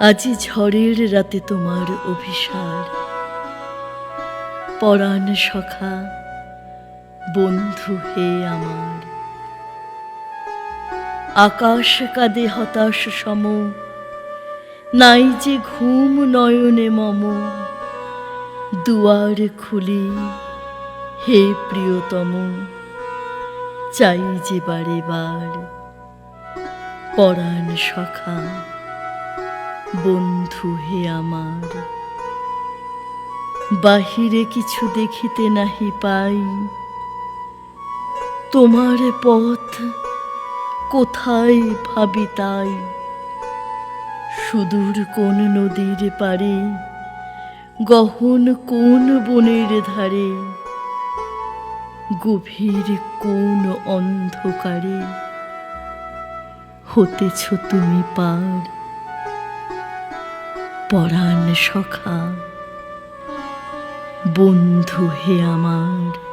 আজি ঝড়ের রাতে তোমার অভিসার। পরাণ সখা, বন্ধু হে আমার। আকাশ কাঁদে হতাশ সম। নাই যে ঘুম নয়নে মম। দুয়ার খুলি হে প্রিয়তম। চাই যে বারে বার পরাণ সখা। বন্ধু হে আমার। বাহিরে কিছু দেখিতে নাহি পাই। তোমার পথ কোথায় ভাবি তাই? সুদূর কোন নদীর পারে গহন কোন বনের ধারে? গভীর কোন অন্ধকারে? হতেছ তুমি পার পরাণ সখা বন্ধু হে আমার।